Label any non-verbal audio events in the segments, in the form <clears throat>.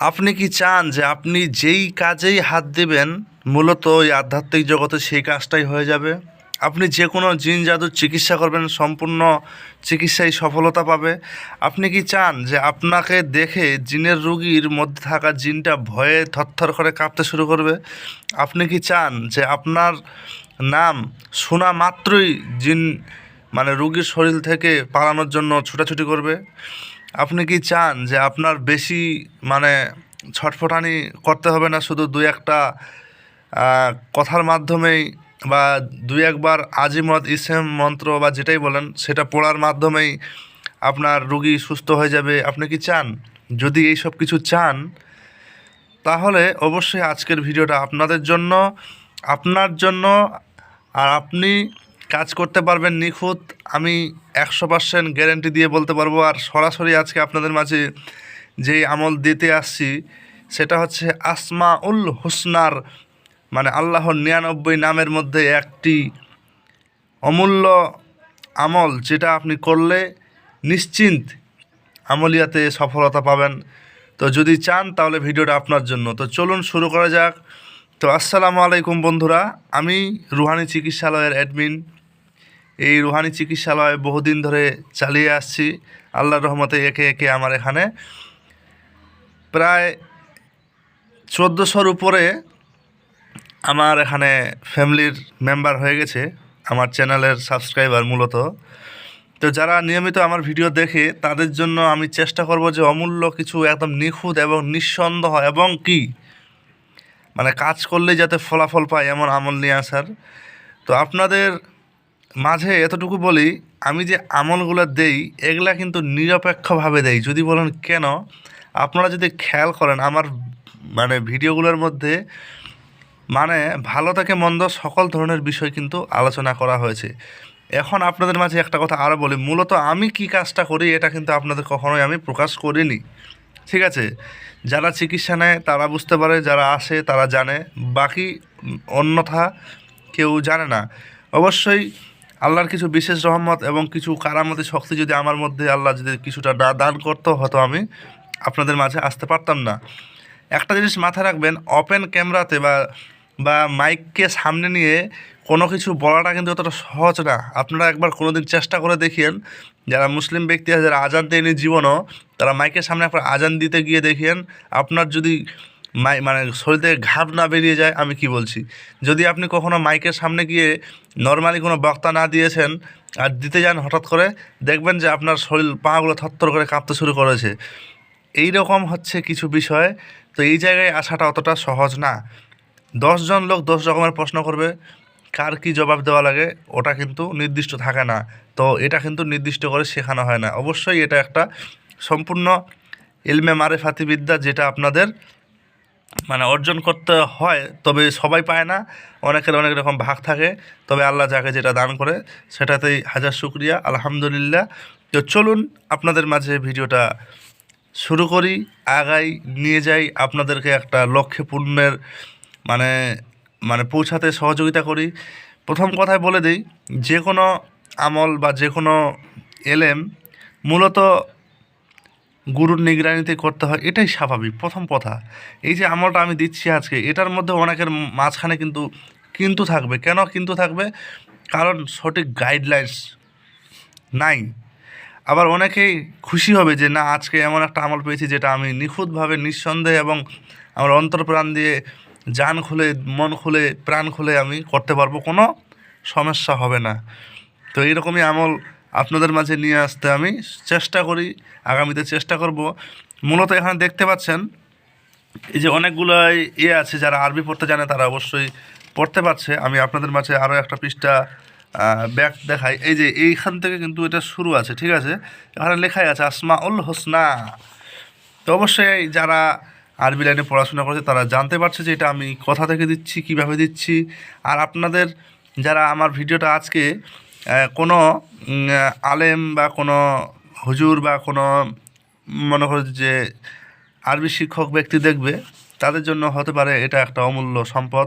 আপনি কি চান যে আপনি যেই কাজেই হাত দেবেন, মূলত ওই আধ্যাত্মিক জগতে সেই কাজটাই হয়ে যাবে? আপনি যে কোনো জিন জাদুর চিকিৎসা করবেন, সম্পূর্ণ চিকিৎসায় সফলতা পাবে। আপনি কি চান যে আপনাকে দেখে জিনের রুগীর মধ্যে থাকা জিনটা ভয়ে থরথর করে কাঁপতে শুরু করবে? আপনি কি চান যে আপনার নাম শোনা মাত্রই জিন মানে রুগীর শরীর থেকে পালানোর জন্য ছুটাছুটি করবে? আপনি কি চান যে আপনার বেশি মানে ছটফটানি করতে হবে না শুধু দুই একটা কথার মাধ্যমেই বা দুই একবার আজিমত, ইসেম মন্ত্র বা যেটাই বলেন সেটা পড়ার মাধ্যমেই আপনার রুগী সুস্থ হয়ে যাবে? আপনি কি চান? যদি এই সব কিছু চান, তাহলে অবশ্যই আজকের ভিডিওটা আপনাদের জন্য, আপনার জন্য, আর আপনি কাজ করতে পারবেন নিখুঁত। আমি একশো পার্সেন্ট গ্যারেন্টি দিয়ে বলতে পারব। আর সরাসরি আজকে আপনাদের মাঝে যেই আমল দিতে আসছি, সেটা হচ্ছে আসমা উল হুসনার মানে আল্লাহর নিরানব্বই নামের মধ্যে একটি অমূল্য আমল, যেটা আপনি করলে নিশ্চিন্ত আমলিয়াতে সফলতা পাবেন। তো যদি চান, তাহলে ভিডিওটা আপনার জন্য। তো চলুন শুরু করা যাক। তো আসসালামু আলাইকুম বন্ধুরা, আমি রুহানি চিকিৎসালয়ের অ্যাডমিন এই রুহানি চিকিৎসালয় বহুদিন ধরে চালিয়ে আসছি। আল্লাহর রহমতে একে একে আমার এখানে প্রায় চোদ্দোশোর উপরে আমার এখানে ফ্যামিলির মেম্বার হয়ে গেছে, আমার চ্যানেলের সাবস্ক্রাইবার মূলত। তো যারা নিয়মিত আমার ভিডিও দেখে, তাদের জন্য আমি চেষ্টা করব যে অমূল্য কিছু একদম নিখুঁত এবং নিঃসন্দেহ এবং কি মানে কাজ করলে যাতে ফলাফল পায় এমন আমল নিয়ে আসার। তো আপনাদের মাঝে এতটুকু বলি, আমি যে আমলগুলো দেই, এগুলা কিন্তু নিরপেক্ষভাবে দেই। যদি বলেন কেন, আপনারা যদি খেয়াল করেন, আমার মানে ভিডিওগুলোর মধ্যে মানে ভালো থেকে মন্দ সকল ধরনের বিষয় কিন্তু আলোচনা করা হয়েছে। এখন আপনাদের মাঝে একটা কথা আরও বলি, মূলত আমি কি কাজটা করি, এটা কিন্তু আপনাদের কখনোই আমি প্রকাশ করিনি। ঠিক আছে? যারা চিকিৎসা নেয়, তারা বুঝতে পারে, যারা আসে, তারা জানে। বাকি অন্যথা কেউ জানে না। অবশ্যই আল্লাহর কিছু বিশেষ রহমত এবং কিছু কারামতি শক্তি যদি আমার মধ্যে আল্লাহ যদি কিছুটা না দান করতো, হয়তো আমি আপনাদের মাঝে আসতে পারতাম না। একটা জিনিস মাথায় রাখবেন ওপেন ক্যামেরাতে বা বা মাইককে সামনে নিয়ে কোনো কিছু বলাটা কিন্তু অতটা সহজ না। আপনারা একবার কোনো দিন চেষ্টা করে দেখিয়েন, যারা মুসলিম ব্যক্তি আছে, যারা আজান দেয়নি জীবনও, তারা মাইকের সামনে একবার আজান দিতে গিয়ে দেখিয়েন, আপনার যদি মানে শরীর ঘাম না বেরিয়ে যায়, আমি কি বলছি? যদি আপনি কখনো মাইকের সামনে গিয়ে নর্মালি কোনো বক্তা না দিয়েছেন আর দিতে যান হঠাৎ করে, দেখবেন যে আপনার শরীর পাগুলো থরথর করে কাঁপতে শুরু করেছে। এই রকম হচ্ছে কিছু বিষয়, তো এই জায়গায় আসাটা অতটা সহজ না। দশজন লোক দশ রকমের প্রশ্ন করবে, কার কি জবাব দেওয়া লাগে, ওটা কিন্তু নির্দিষ্ট থাকে না। তো এটা কিন্তু নির্দিষ্ট করে শেখানো হয় না। অবশ্যই এটা একটা সম্পূর্ণ এলমে মারেফাতি বিদ্যা যেটা আপনাদের মানে অর্জন করতে হয়, তবে সবাই পায় না। অনেকের অনেক রকম ভাগ থাকে, তবে আল্লাহ যাকে যেটা দান করে সেটাতেই হাজার শুক্রিয়া, আলহামদুলিল্লাহ। তো চলুন আপনাদের মাঝে ভিডিওটা শুরু করি, আগাই নিয়ে যাই, আপনাদেরকে একটা লক্ষ্যে পূর্ণের মানে মানে পৌঁছাতে সহযোগিতা করি। প্রথম কথায় বলে দিই, যে কোনো আমল বা যে কোনো এলেম মূলত গুরুর নিগরানিতে করতে হয়, এটাই স্বাভাবিক, প্রথম কথা। এই যে আমলটা আমি দিচ্ছি আজকে, এটার মধ্যে অনেকের মাঝখানে কিন্তু কিন্তু থাকবে। কেন কিন্তু থাকবে? কারণ সঠিক গাইডলাইন্স নাই। আবার অনেকেই খুশি হবে যে, না, আজকে এমন একটা আমল পেয়েছি যেটা আমি নিখুঁতভাবে, নিঃসন্দেহে এবং আমার অন্তর প্রাণ দিয়ে যান খুলে, মন খুলে, প্রাণ খুলে আমি করতে পারব, কোনো সমস্যা হবে না। তো এইরকমই আমল আপনাদের মাঝে নিয়ে আসতে আমি চেষ্টা করি, আগামীতে চেষ্টা করব। মূলত এখানে দেখতে পাচ্ছেন, এই যে অনেকগুলো ইয়ে আছে যারা আরবি পড়তে জানে তারা অবশ্যই পড়তে পারছে। আমি আপনাদের মাঝে আরও একটা পৃষ্ঠা ব্যাগ দেখাই। এই যে এইখান থেকে কিন্তু এটা শুরু আছে, ঠিক আছে? এখানে লেখাই আছে আসমা উল হোসনা। তো অবশ্যই যারা আরবি লাইনে পড়াশোনা করেছে তারা জানতে পারছে যে এটা আমি কথা থেকে দিচ্ছি, কীভাবে দিচ্ছি। আর আপনাদের যারা আমার ভিডিওটা আজকে কোনো আলেম বা কোনো হুজুর বা কোনো মনে করে যে আরবি শিক্ষক ব্যক্তি দেখবে, তাদের জন্য হতে পারে এটা একটা অমূল্য সম্পদ।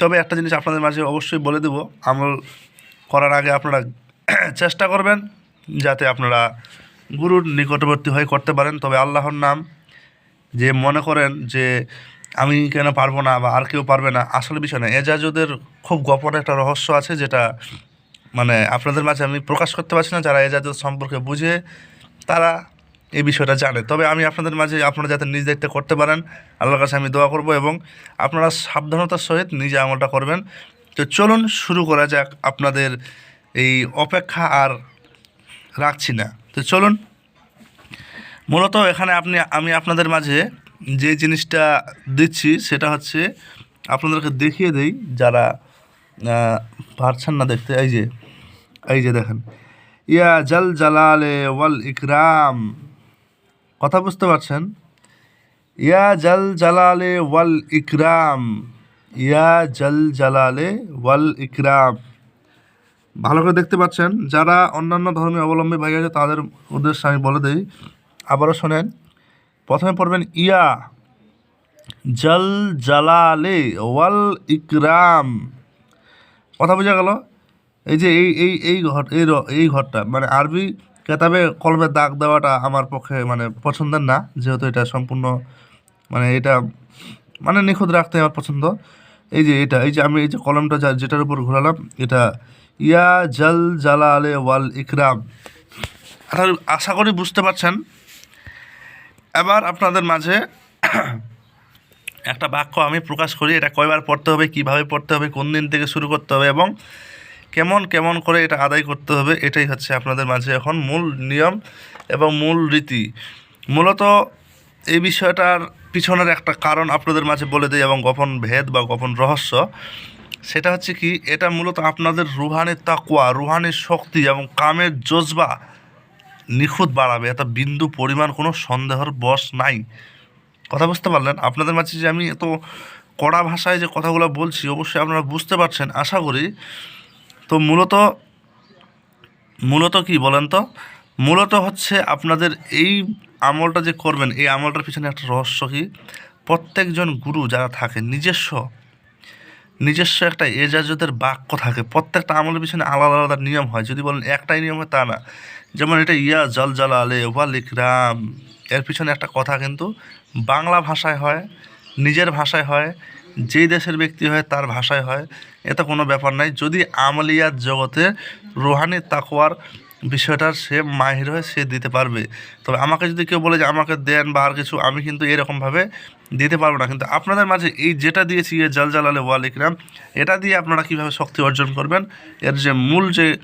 তবে একটা জিনিস আপনাদের মাঝে অবশ্যই বলে দেব, আমল করার আগে আপনারা <clears throat> চেষ্টা করবেন যাতে আপনারা গুরুর নিকটবর্তী হয়ে করতে পারেন। তবে আল্লাহর নাম, যে মনে করেন যে আমি কেন পারব না বা আর কেউ পারবে না, আসলে বিষয় না। এজাজদের খুব গোপন একটা রহস্য আছে যেটা মানে আপনাদের মাঝে আমি প্রকাশ করতে পারছি না, যারা এজাজত সম্পর্কে বুঝে, তারা এই বিষয়টা জানে। তবে আমি আপনাদের মাঝে আপনারা যাতে নিজ দায়িত্বে করতে পারেন, আল্লাহর কাছে আমি দোয়া করব এবং আপনারা সাবধানতার সহিত নিজে আমলটা করবেন। তো চলুন শুরু করা যাক আপনাদের এই অপেক্ষা আর রাখছি না। তো চলুন, মূলত এখানে আপনি, আমি আপনাদের মাঝে যে জিনিসটা দিচ্ছি সেটা হচ্ছে, আপনাদেরকে দেখিয়ে দেই যারা পারছেন না দেখতে, এই যে এই যে দেখেন, ইয়া জল জালালে ওয়াল ইকরাম। কথা বুঝতে পারছেন? ইয়া জল জালালে ওয়াল ইকরাম। ইয়া জল জালালে ওয়াল ইকরাম। ভালো করে দেখতে পাচ্ছেন, যারা অন্যান্য ধর্মীয় অবলম্বী ভাই আছে, তাদের উদ্দেশ্যে আমি বলে দিই, আবারও শোনেন, প্রথমে পড়বেন, ইয়া জল জালালে ওয়াল ইকরাম। কথা বোঝা গেল? এই যে এই এই এই ঘর, এই এই ঘরটা মানে আরবি কেতাবে কলমে দাগ দেওয়াটা আমার পক্ষে মানে পছন্দের না, যেহেতু এটা সম্পূর্ণ মানে এটা মানে নিখুঁত রাখতে আমার পছন্দ। এই যে এটা, এই যে আমি এই যে কলমটা যা, যেটার উপর ঘোরালাম, এটা ইয়া জল জালা আলে ওয়াল ইকরাম। আশা করি বুঝতে পারছেন। এবার আপনাদের মাঝে একটা বাক্য আমি প্রকাশ করি, এটা কয়বার পড়তে হবে, কীভাবে পড়তে হবে, কোন দিন থেকে শুরু করতে হবে, এবং কেমন কেমন করে এটা আদায় করতে হবে, এটাই হচ্ছে আপনাদের মাঝে এখন মূল নিয়ম এবং মূল রীতি। মূলত এই বিষয়টার পিছনের একটা কারণ আপনাদের মাঝে বলে দিই এবং গোপন ভেদ বা গোপন রহস্য, সেটা হচ্ছে কি, এটা মূলত আপনাদের রুহানের তাকুয়া রুহানের শক্তি এবং কামের জজবা নিখুঁত বাড়াবে। এত বিন্দু পরিমাণ কোনো সন্দেহর বশ নাই। কথা বুঝতে পারলেন? আপনাদের মাঝে যে আমি এত কড়া ভাষায় যে কথাগুলো বলছি, অবশ্যই আপনারা বুঝতে পারছেন। আশা করি তো মূলত মূলত কি বলেন তো? মূলত হচ্ছে আপনাদের এই আমলটা যে করবেন, এই আমলটার পিছনে একটা রহস্য কি? প্রত্যেকজন গুরু যারা থাকে, নিজস্ব নিজস্ব একটা এজাজতের বাক্য থাকে। প্রত্যেকটা আমলের পিছনে আলাদা আলাদা নিয়ম হয়। যদি বলেন একটাই নিয়ম হয় তা না। যেমন এটা ইয়া জল জলা আলে ওয়াল ইকরাম এর পিছনে একটা কথা কিন্তু বাংলা ভাষায় হয়, নিজের ভাষায় হয়। যেই দেশের ব্যক্তি হয়, তার ভাষায় হয়। এতে কোনো ব্যাপার নাই। যদি আমলিয়াত জগতে রুহানি তাকওয়ার বিষয়টার সে মাহির হয়ে, সে দিতে পারবে। তবে আমাকে যদি কেউ বলে যে আমাকে দেন বা আর কিছু, আমি কিন্তু এরকমভাবে দিতে পারব না। কিন্তু আপনাদের মাঝে এই যেটা দিয়েছি ইয়ে জাল জালালে ওয়াল ইকরাম, এটা দিয়ে আপনারা কীভাবে শক্তি অর্জন করবেন? এর যে মূল যে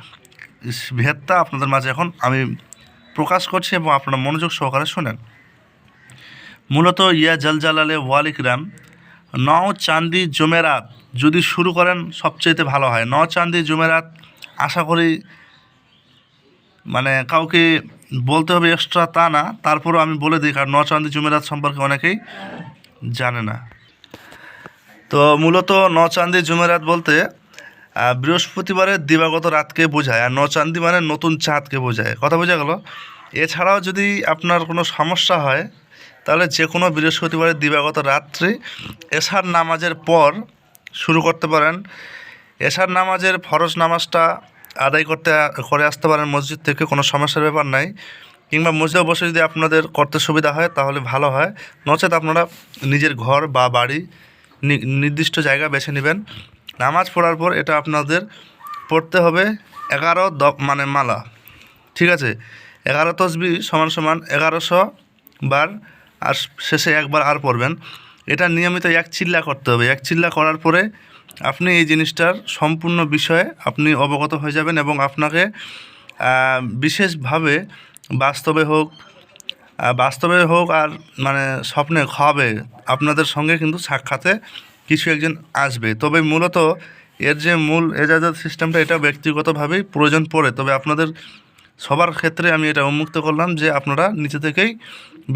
ভেদটা আপনাদের মাঝে এখন আমি প্রকাশ করছি এবং আপনারা মনোযোগ সহকারে শোনেন। মূলত ইয়া জাল জালালে ওয়াল ইকরাম ন চান্দি জমেরাত যদি শুরু করেন সবচেয়েতে ভালো হয়। ন চান্দি জমেরাত, আশা করি মানে কাউকে বলতে হবে এক্সট্রা তা না, তারপরেও আমি বলে দিই, কারণ ন চান্দি জমেরাত সম্পর্কে অনেকেই জানে না। তো মূলত ন চান্দি জুমেরাত বলতে বৃহস্পতিবারের দিবাগত রাতকে বোঝায়, আর ন চান্দি মানে নতুন চাঁদকে বোঝায়। কথা বোঝা গেল? এছাড়াও যদি আপনার কোনো সমস্যা হয় তাহলে যে কোনো বৃহস্পতিবারের দিবাগত রাত্রি এশার নামাজের পর শুরু করতে পারেন। এশার নামাজের ফরজ নামাজটা আদায় করতে, করে আসতে পারেন মসজিদ থেকে, কোনো সমস্যার ব্যাপার নাই। কিংবা মসজিদে বসে যদি আপনাদের করতে সুবিধা হয়, তাহলে ভালো হয়। নচেত আপনারা নিজের ঘর বা বাড়ি নির্দিষ্ট জায়গা বেছে নেবেন। নামাজ পড়ার পর এটা আপনাদের পড়তে হবে এগারো দ মানে মালা। ঠিক আছে? এগারো তসবি সমান সমান এগারোশো বার আর শেষে একবার আর পড়বেন। এটা নিয়মিত এক চিল্লা করতে হবে। এক চিল্লা করার পরে আপনি এই জিনিসটার সম্পূর্ণ বিষয়ে আপনি অবগত হয়ে যাবেন এবং আপনাকে বিশেষভাবে বাস্তবে হোক বাস্তবে হোক আর মানে স্বপ্নে খাবে আপনাদের সঙ্গে কিন্তু সাক্ষাতে কিছু একজন আসবে। তবে মূলত এর যে মূল এজাজত সিস্টেমটা, এটা ব্যক্তিগতভাবেই প্রয়োজন পড়ে। তবে আপনাদের সবার ক্ষেত্রে আমি এটা উন্মুক্ত করলাম যে আপনারা নিজে থেকেই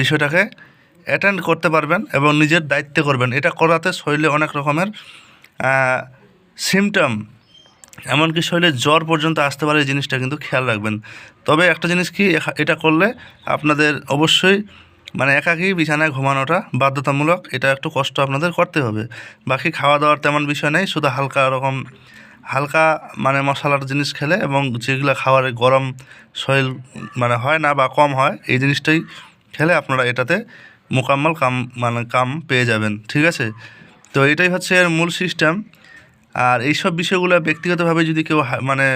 বিষয়টাকে অ্যাটেন্ড করতে পারবেন এবং নিজের দায়িত্বে করবেন। এটা করাতে শরীরে অনেক রকমের সিমটম এমনকি শরীরে জ্বর পর্যন্ত আসতে পারে এই জিনিসটা কিন্তু খেয়াল রাখবেন। তবে একটা জিনিস কি এটা করলে আপনাদের অবশ্যই মানে একাকী বিছানায় ঘুমানোটা বাধ্যতামূলক, এটা একটু কষ্ট আপনাদের করতে হবে। বাকি খাওয়া দাওয়ার তেমন বিষয় নেই, শুধু হালকা রকম, হালকা মানে মশলার জিনিস খেলে এবং যেগুলো খাওয়ারে গরম শরীর মানে হয় না বা কম হয়, এই জিনিসটাই খেলে আপনারা এটাতে মোকাম্মল কাম মানে কাম পেয়ে যাবেন, ঠিক আছে? তো এটাই হচ্ছে এর মূল সিস্টেম আর এইসব বিষয়গুলো ব্যক্তিগতভাবে যদি কেউ মানে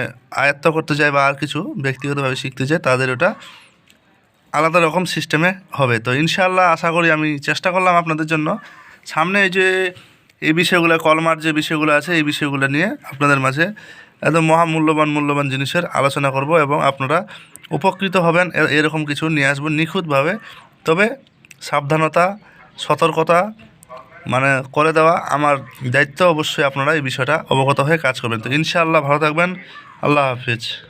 আয়ত্ত করতে চায় বা আর কিছু ব্যক্তিগতভাবে শিখতে চায়, তাদের ওটা আলাদা রকম সিস্টেমে হবে। তো ইনশাআল্লাহ আশা করি আমি চেষ্টা করলাম আপনাদের জন্য। সামনে এই যে এই বিষয়গুলো, কলমার যে বিষয়গুলো আছে, এই বিষয়গুলো নিয়ে আপনাদের মাঝে একদম মহামূল্যবান, মূল্যবান জিনিসের আলোচনা করব এবং আপনারা উপকৃত হবেন এরকম কিছু নিয়ে আসব নিখুঁতভাবে। তবে সাবধানতা, সতর্কতা মানে করে দেওয়া আমার দায়িত্ব। অবশ্যই আপনারা এই বিষয়টা অবগত হয়ে কাজ করবেন। তো ইনশাআল্লাহ ভালো থাকবেন। আল্লাহ হাফিজ।